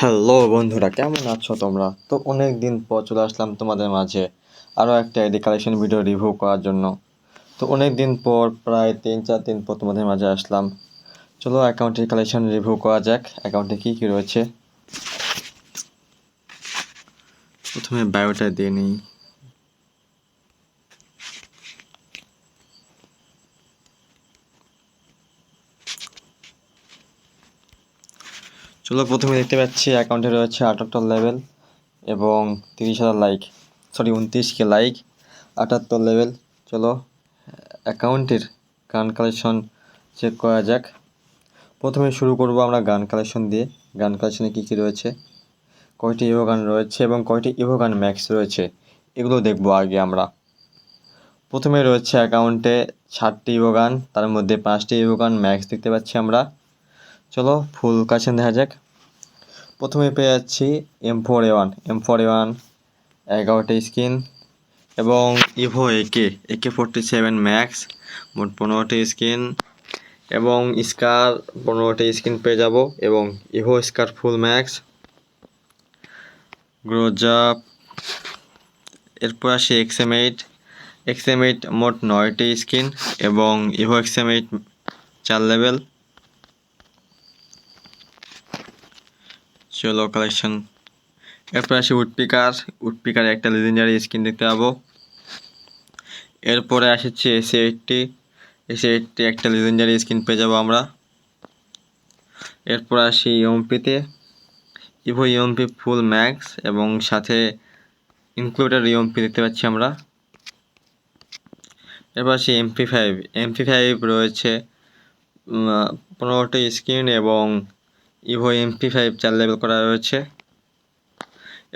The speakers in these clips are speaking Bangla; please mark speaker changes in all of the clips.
Speaker 1: হ্যালো বন্ধুরা, কেমন আছো তোমরা? তো অনেক দিন পর চলে আসলাম তোমাদের মাঝে আরও একটা আইডি কালেকশন ভিডিও রিভিউ করার জন্য। তো অনেক দিন পর, প্রায় তিন, চার দিন পর তোমাদের মাঝে আসলাম। চলো অ্যাকাউন্টের কালেকশন রিভিউ করা যাক অ্যাকাউন্টে কী কী রয়েছে। প্রথমে বায়োটা দিয়ে নিই। চলো প্রথমে দেখতে পাচ্ছি অ্যাকাউন্টে রয়েছে আটাত্তর লেভেল এবং তিরিশ হাজার লাইক সরি উনত্রিশ কে লাইক আটাত্তর লেভেল চলো অ্যাকাউন্টের গান কালেকশন চেক করা যাক। প্রথমে শুরু করব আমরা গান কালেকশন দিয়ে। গান কালেকশনে কী কী রয়েছে? কয়টি ইভো গান রয়েছে এবং কয়টি ইভো গান ম্যাক্স রয়েছে? এগুলো দেখব আগে আমরা। প্রথমে রয়েছে অ্যাকাউন্টে ষাটটি ইভো গান, তার মধ্যে পাঁচটি ইভো গান ম্যাক্স দেখতে পাচ্ছি আমরা। চলো, ফুল কাছে দেখা যাক। প্রথমে পেয়ে যাচ্ছি M four A one M four A one এগারোটি স্ক্রিন এবং Ivo AK AK forty seven max মোট পনেরোটি স্ক্রিন এবং স্কার পনেরোটি স্ক্রিন পেয়ে যাব। এবং ইভো স্কার ফুল ম্যাক্স গ্রোজাপ এরপর আসি এক্সএম এইট এক্সএম এইট মোট নয়টি স্ক্রিন এবং ইভো এক্সএম এইট চার লেভেল চলো কালেকশন এরপর আসি উডপিকার উডপিকার একটা লিজেন্ডারি স্কিন দেখতে পাবো। এরপরে আসছে এসি এইটটি এসি এইটটি একটা লিজেন্ডারি স্কিন পেয়ে যাব আমরা। এরপর আসি ইএমপিতে ইভো ইএমপি ফুল ম্যাক্স এবং সাথে ইনক্লুডেড ইএমপি দেখতে পাচ্ছি আমরা। এরপর আসি এমপি ফাইভ এমপি ফাইভ রয়েছে পনেরোটি স্ক্রিন এবং ইভো এমপি ফাইভ চার লেভেল করা রয়েছে।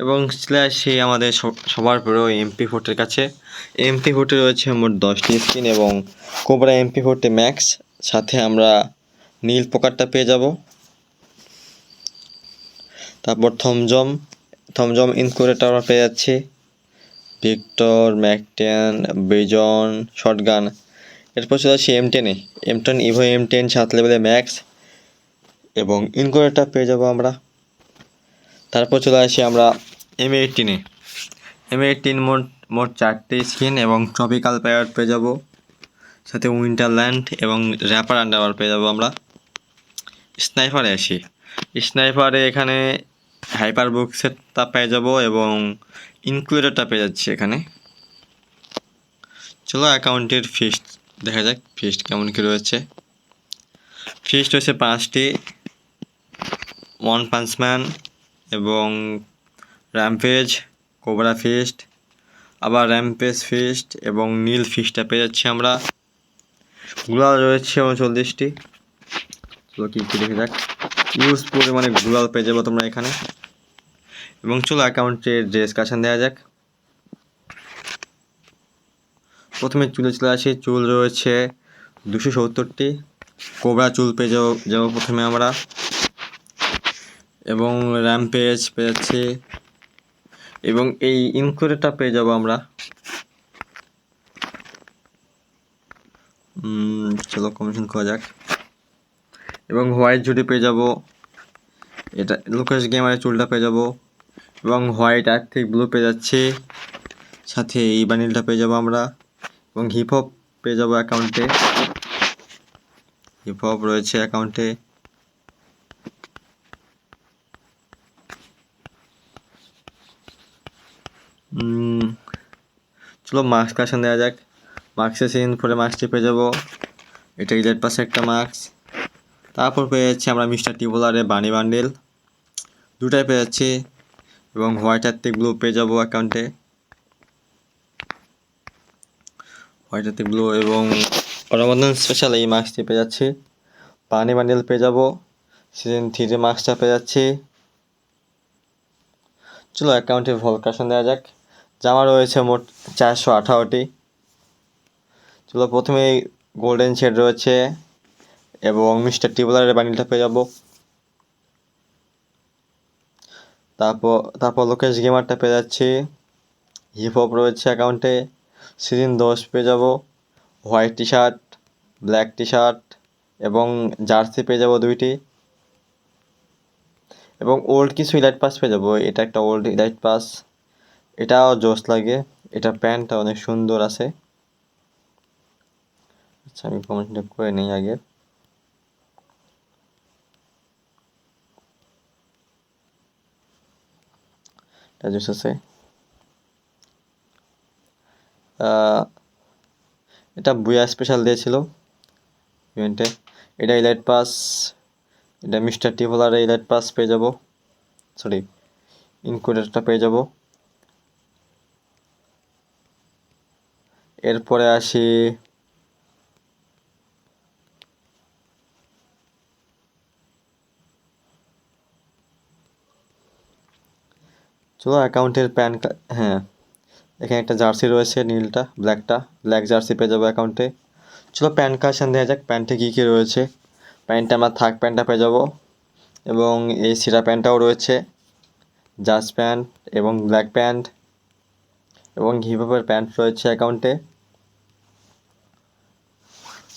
Speaker 1: এবং স্ল্যাশে আমাদের সবার প্রিয় এমপি ফোর্টের কাছে। এমপি ফোর্টে রয়েছে মোট দশটি স্ক্রিন এবং কোবরা এমপি ফোর্টে ম্যাক্স সাথে আমরা নীল পোকারটা পেয়ে যাব। তারপর থমজম থমজম ইনকুরেটার আমরা পেয়ে যাচ্ছি। ভিক্টর ম্যাকটেন বেজন শর্টগান এরপর চলে আসছি এম টেনে M ten Evo M ten সাত লেভেলে ম্যাক্স এবং ইনকোরেটা পেয়ে যাব আমরা। তারপর চলে আসি আমরা এম এইটিনে এম এইটিন মোট মোট চারটে স্কিন এবং ট্রপিক্যাল প্যায়ার পেয়ে যাব। সাথে উইন্টারল্যান্ড এবং র্যাপার আন্ডারওয়ার পেয়ে যাব আমরা। স্নাইপারে আসি। স্নাইপারে এখানে হাইপার বুকসেটটা পেয়ে যাব এবং ইনক্লুডেডটা পেয়ে যাচ্ছি এখানে। চলো অ্যাকাউন্টের ফিস্ট দেখা যাক ফিস্ট কেমন কী রয়েছে। ফিস্ট হয়েছে পাঁচটি। ওয়ান পাঞ্চম্যান এবং র্যাম্পেজ কোবরা ফিস্ট আবার র্যাম্পেজ ফিস্ট এবং নীল ফিস্টটা পেয়ে যাচ্ছি আমরা। গুলাল রয়েছে উনচল্লিশটি। চলো কী কী দেখে যাক। ইউজ পরিমাণে গুলাল পেয়ে যাব তোমরা এখানে। এবং চলো অ্যাকাউন্টের ড্রেস কাশান দেওয়া যাক। প্রথমে চুলে চলে আসি। চুল রয়েছে দুশো সত্তরটি। কোবরা চুল পেয়ে যাব যাব প্রথমে আমরা। এবং র্যাম্পেজ পেয়ে যাচ্ছি এবং এই ইনকুরেটা পেয়ে যাব আমরা। চলো কমিশন করা যাক। এবং হোয়াইট জুটি পেয়ে যাব। এটা লোকেশ গেমারের চুলটা পেয়ে যাব। এবং হোয়াইট আর্থিক ব্লু পেয়ে যাচ্ছে। সাথে এই বানিলটা পেয়ে যাব আমরা। এবং হিপ হপ পেয়ে যাব অ্যাকাউন্টে হিপ হপ রয়েছে অ্যাকাউন্টে চলো মাস্ক কাশন দেওয়া যাক। মাস্কে সিন পরে মাস্কটি পেয়ে যাব। এটা ইলের পাশে একটা মাস্ক তারপর পেয়ে যাচ্ছি আমরা মিস্টার টিবোলারে বানি বান্ডেল দুটাই পেয়ে যাচ্ছি। এবং হোয়াইট আর্থিক ব্লু পেয়ে যাব অ্যাকাউন্টে হোয়াইট আর্থিক ব্লু এবং রমাদান স্পেশাল এই মাস্কটি পেয়ে যাচ্ছি। পানি বান্ডেল পেয়ে যাব। সিজন থ্রিতে মাস্কটা পেয়ে যাচ্ছি। চলো অ্যাকাউন্টে ভলকাশন দেওয়া যাক। জামা রয়েছে মোট চারশো আঠারোটি। চলো প্রথমে গোল্ডেন শেড রয়েছে এবং মিস্টার টিবলারের বানিলটা পেয়ে যাব। তারপর তারপর লোকেশ গেমারটা পেয়ে যাচ্ছি। হিপ হপ রয়েছে অ্যাকাউন্টে সিজন দশ পেয়ে যাব। White T shirt black T shirt এবং জার্সি পেয়ে যাব দুইটি। এবং ওল্ড কিছু ইলাইট পাস পেয়ে যাব। এটা একটা ওল্ড ইলাইট পাস এটাও জোস লাগে। এটা প্যান্টটা অনেক সুন্দর আছে। আচ্ছা আমি কমেন্টটা করে নিই আগে। এটা আছে। এটা বুয়া স্পেশাল দিয়েছিল। ইভেন্টে। এটা ইলাইট পাস এটা মিস্টার টিভলার ইলাইট পাস পেয়ে যাব। সরি ইনকোডারটা পেয়ে যাব। এরপরে আসি। চলো অ্যাকাউন্টের প্যান কার্ড হ্যাঁ এখানে একটা জার্সি রয়েছে, নীলটা, ব্ল্যাকটা, ব্ল্যাক জার্সি পেয়ে যাব অ্যাকাউন্টে। চলো প্যান কালেকশান দেওয়া যাক, প্যান্টে কী কী রয়েছে। প্যান্টটা আমরা থাক প্যান্টটা পেয়ে যাব। এবং এই সিরা প্যান্টটাও রয়েছে, জার্স প্যান্ট এবং ব্ল্যাক প্যান্ট। এবং হিপহপের প্যান্ট রয়েছে অ্যাকাউন্টে।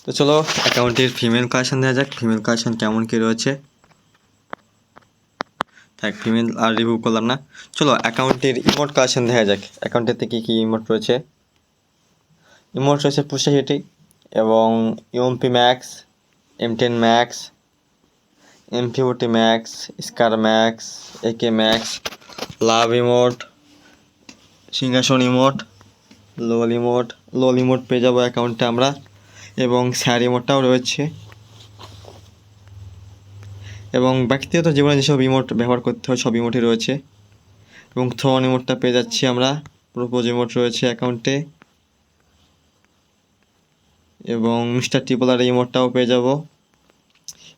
Speaker 1: তো চলো, অ্যাকাউন্টের ফিমেল কালেকশন দেওয়া যাক। ফিমেল কালেকশন কেমন কী রয়েছে? থাক ফিমেল আর রিভিউ করলাম না। চলো, অ্যাকাউন্টের ইমোট কালেকশন দেখা যাক। অ্যাকাউন্টেতে কী কী ইমোট রয়েছে? ইমোট রয়েছে পুষাহিটি এবং UMP max, M ten max MP forty max, scar max AK max, love emote সিংহাসন emote LOL emote LOL emote পেয়ে যাব অ্যাকাউন্টে আমরা, এবং স্যার ইমোটটাও রয়েছে। এবং ব্যক্তিগত জীবনে যেসব ইমোট ব্যবহার করতে হয়, সব ইমোটই রয়েছে। এবং থ্রোন ইমোটটা পেয়ে যাচ্ছি আমরা প্রোপোজ ইমোট রয়েছে অ্যাকাউন্টে এবং মিস্টার ট্রিপলার ইমোটটাও পেয়ে যাব।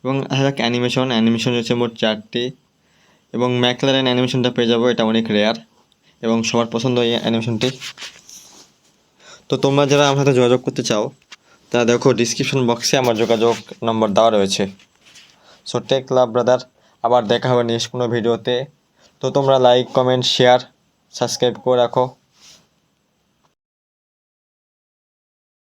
Speaker 1: এবং হাজাক অ্যানিমেশন অ্যানিমেশন রয়েছে মোট চারটি। এবং ম্যাকলারেন অ্যানিমেশনটা পেয়ে যাব, এটা অনেক রেয়ার এবং সবার পছন্দ এই অ্যানিমেশনটি তো তোমরা যারা আমার সাথে যোগাযোগ করতে চাও, তারা দেখো ডিসক্রিপশন বক্সে আমার যোগাযোগ নম্বর দেওয়া রয়েছে। সো টেক লাভ ব্রাদার আবার দেখা হবে নেক্সট কোনো ভিডিওতে তো। তোমরা লাইক কমেন্ট শেয়ার সাবস্ক্রাইব করে রাখো।